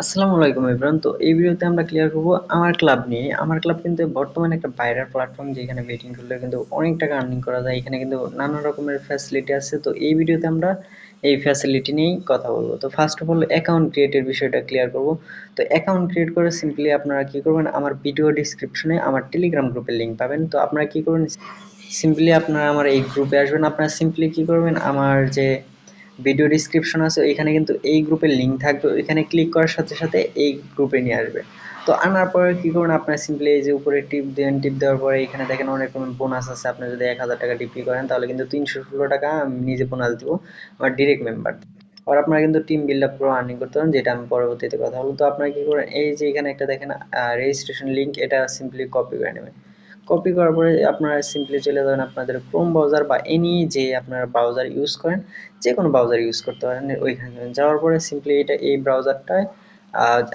আসসালামু আলাইকুম ইব্রান তো এই ভিডিওতে আমরা ক্লিয়ার করব আমার ক্লাব নিয়ে। আমার ক্লাব কিন্তু বর্তমানে একটা বাইরের প্ল্যাটফর্ম যেখানে বেটিং করলে কিন্তু অনেক টাকা আর্নিং করা যায়। এখানে কিন্তু নানা রকমের ফ্যাসিলিটি আছে। তো এই ভিডিওতে আমরা এই ফ্যাসিলিটি নিয়েই কথা বলব। তো ফার্স্ট অফ অল অ্যাকাউন্ট ক্রিয়েটের বিষয়টা ক্লিয়ার করব। তো অ্যাকাউন্ট ক্রিয়েট করে সিম্পলি আপনারা কি করবেন? আমার ভিডিও ডিসক্রিপশনে আমার টেলিগ্রাম গ্রুপের লিঙ্ক পাবেন। তো আপনারা কি করবেন? সিম্পলি আপনারা আমার এই গ্রুপে আসবেন। আপনারা সিম্পলি কি করবেন? আমার যে ভিডিও ডিসক্রিপশন আছে এখানে কিন্তু এই গ্রুপের লিঙ্ক থাকবে, ওইখানে ক্লিক করার সাথে সাথে এই গ্রুপে নিয়ে আসবে। তো আনার পরে কী করবেন, আপনার সিম্পলি এই যে উপরে টিপ দেন টিপ দেওয়ার পরে এখানে দেখেন অনেক রকম বোনাস আছে, আপনি যদি এক হাজার টাকা ডিপি করেন, তাহলে কিন্তু তিনশো ষোলো টাকা আমি নিজে বোনাস দেবো, আমার ডিরেক্ট মেম্বার আর আপনারা কিন্তু টিম বিল্ড আপ করে আর্নিং করতে পারেন, যেটা আমি পরবর্তীতে কথা বলব। তো আপনারা কী করেন এই যে এখানে একটা দেখেন রেজিস্ট্রেশন লিঙ্ক এটা সিম্পলি কপি করে নেবেন। কপি করার পরে আপনারা সিম্পলি চলে যাবেন আপনাদের ক্রোম ব্রাউজার বা এনি যে আপনারা ব্রাউজার ইউজ করেন যে কোনো ব্রাউজার ইউজ করতে পারেন, ওইখানে যাওয়ার পরে সিম্পলি এটা এই ব্রাউজারটায়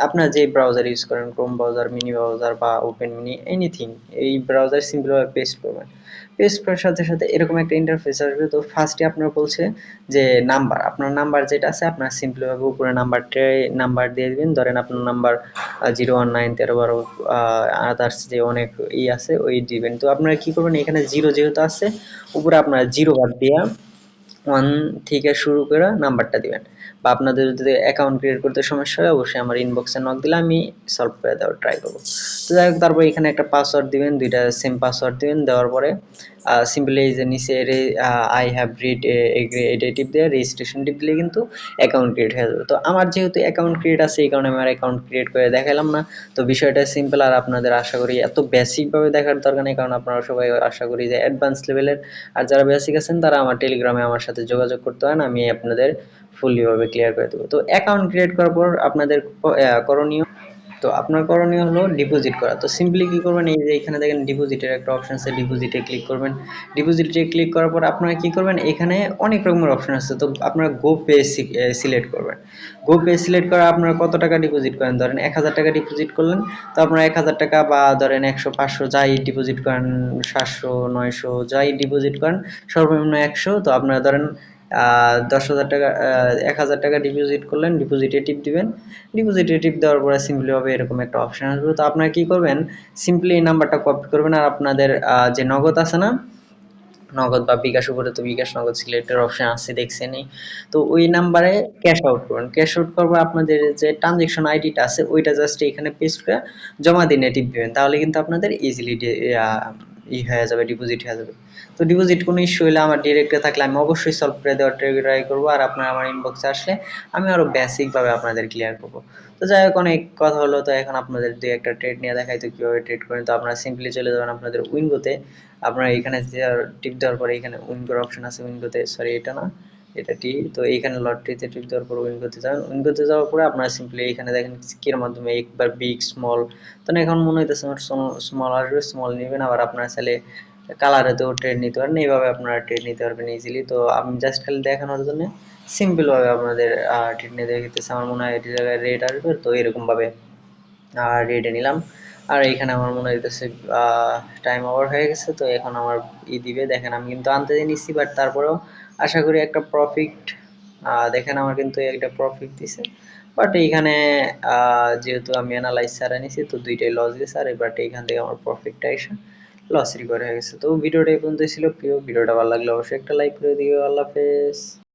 আপনার যে ব্রাউজার ইউজ করেন ক্রোম ব্রাউজার মিনি ব্রাউজার বা ওপেন মিনি এনিথিং এই ব্রাউজার সিম্পলিভাবে পেস্ট করবেন। পেস্ট করার সাথে সাথে এরকম একটা ইন্টারফেস আসবে। তো ফার্স্টে আপনার বলছে যে নাম্বার আপনার নাম্বার যেটা আছে, আপনার সিম্পলিভাবে উপরে নাম্বারটা নাম্বার দিয়ে দিবেন। ধরেন আপনার নাম্বার জিরো ওয়ান নাইন তেরো বারো আদার্স যে অনেক ই আছে, ওই দিবেন। তো আপনারা কি করবেন, এখানে জিরো যেহেতু আছে, উপরে আপনার জিরো বাদ দিয়া ওয়ান থেকে শুরু করে নাম্বারটা দিবেন। বা আপনাদের যদি অ্যাকাউন্ট ক্রিয়েট করতে সমস্যা হয়, অবশ্যই আমার ইনবক্সে নক দিলে আমি সলভ করে দেওয়ার ট্রাই করব। তো যাই হোক, তারপর এখানে একটা পাসওয়ার্ড দিবেন, দুইটা সেম পাসওয়ার্ড দিবেন, দেওয়ার পরে সিম্পলি এই যে নিচে আই হ্যাভ রিড এটা টিপ দিয়ে রেজিস্ট্রেশন টিপ দিলে কিন্তু অ্যাকাউন্ট ক্রিয়েট হয়ে যাবে। তো আমার যেহেতু অ্যাকাউন্ট ক্রিয়েট আছে, এই কারণে আমার অ্যাকাউন্ট ক্রিয়েট করে দেখালাম না। তো বিষয়টা সিম্পল আর আপনাদের আশা করি এত বেসিকভাবে দেখার দরকার নেই, কারণ আপনারা সবাই আশা করি যে অ্যাডভান্স লেভেলের আর যারা বেসিক আছেন, তারা আমার টেলিগ্রামে আমার সাথে যোগাযোগ করতে হয় না, আমি আপনাদের ফুললিভাবে ক্লিয়ার করে দেবো। তো অ্যাকাউন্ট ক্রিয়েট করার পর আপনাদের করণীয়? তো আপনার করণীয় হলো ডিপোজিট করা। তো সিম্পলি কী করবেন? এই যে এখানে দেখেন ডিপোজিটের একটা অপশন আছে ডিপোজিটে ক্লিক করবেন। ডিপোজিটে ক্লিক করার পর আপনারা কী করবেন? এখানে অনেক রকমের অপশন আছে। তো আপনারা গো পে সিলেক্ট করবেন। গো পে সিলেক্ট করা আপনারা কত টাকা ডিপোজিট করেন? ধরেন এক হাজার টাকা ডিপোজিট করলেন। তো আপনারা এক হাজার টাকা বা ধরেন একশো, পাঁচশো যাই ডিপোজিট করেন, সাতশো, নয়শো যাই ডিপোজিট করেন, সর্বনিম্ন একশো। তো আপনারা ধরেন দশ হাজার টাকা এক হাজার টাকা ডিপোজিট করলেন ডিপোজিটে টিপ দিবেন। ডিপোজিটে টিপ দেওয়ার পরে সিম্পলিভাবে এরকম একটা অপশান আসবে। তো আপনারা কী করবেন? সিম্পলি এই নাম্বারটা কপি করবেন আর আপনাদের যে নগদ আছে না, নগদ বা বিকাশ উপরে তো বিকাশ, নগদ সিলেক্টের অপশন আছে দেখছেনই তো ওই নাম্বারে ক্যাশ আউট করবেন। ক্যাশ আউট করব আপনাদের যে ট্রানজেকশন আইডিটা আছে, ওইটা জাস্ট এখানে পেস্ট করে জমা দিনে টিপ দেবেন। তাহলে কিন্তু আপনাদের ইজিলি ই হয়ে যাবে ডিপোজিট হয়ে যাবে। তো ডিপোজিট কোনো ইস্যু হলে আমার ডিরেক্টে থাকলে আমি অবশ্যই সলভ করে দেওয়ার ট্রাই করব আর আপনার আমার ইনবক্সে আসলে আমি আরও বেসিকভাবে আপনাদের ক্লিয়ার করব। তো যাই হোক, অনেক কথা হলো, তো এখন আপনাদের দুই একটা ট্রেড নিয়ে দেখাই, তো কীভাবে ট্রেড করেন। তো আপনারা সিম্পলি চলে যাবেন আপনাদের উইঙ্গোতে আপনারা এখানে টিপ দেওয়ার পরে এখানে উইঙ্গোর অপশন আছে উইঙ্গোতে সরি এটা না। এটা টি তো এইখানে লটরিতে টিপ দেওয়ার পর উইঙ্গোতে উইন করতে যাওয়ার পরে আপনারা সিম্পলি এখানে দেখেন কির মাধ্যমে একবার বিগ স্মল তো এখন মনে হইতেছে আমার স্মল আসবে স্মল নেবেন, আবার আপনারা চাইলে কালারেতেও ট্রেড নিতে পারেন। এইভাবে আপনারা ট্রেড নিতে পারবেন ইজিলি তো আমি জাস্ট খালি দেখানোর জন্য সিম্পলভাবে আপনাদের ট্রেড নিয়ে দেখতেছে আমার মনে হয় এটি জায়গায় রেট আসবে। তো এরকমভাবে রেটে নিলাম। আর এখানে আমার মনে হইতেছে টাইম ওভার হয়ে গেছে, তো এখন আমার ই দিবে। দেখেন, আমি কিন্তু আনতে নিচ্ছি বাট তারপরেও আশা করি একটা প্রফিট দেখেন আমার কিন্তু একটা প্রফিট দিছে। বাট এইখানে যেহেতু আমি অ্যানালাইজ ছাড়া নিছি, তো দুইটাই লস গেছে আর এবার এইখান থেকে আমার প্রফিটটা এসে লস রিকভার হয়ে গেছে। তো ভিডিওটা এই পর্যন্ত ছিল। প্রিয়, ভিডিওটা ভালো লাগলে অবশ্যই একটা লাইক করে দিও। আল্লাহ হাফেজ।